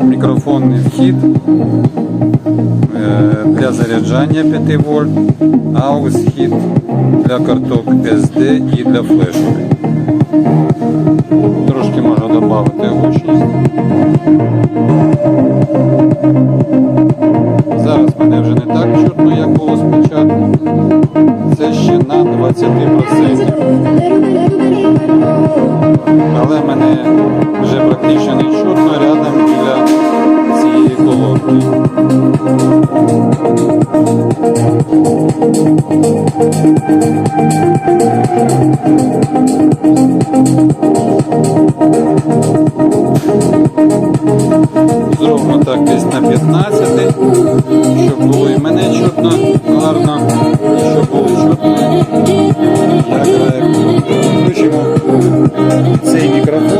мікрофонний вхід е, для заряджання 5 вольт, аус вхід для карток SD і для флешок. Трошки можна додати гучність. Зараз мене вже не так чутно, як було спочатку. Це ще на 20%. Але мене вже практично не чутно Зробимо так десь на 15, щоб було і мене чутно гарно, і щоб було чутно. Я граю. Включимо цей мікрофон.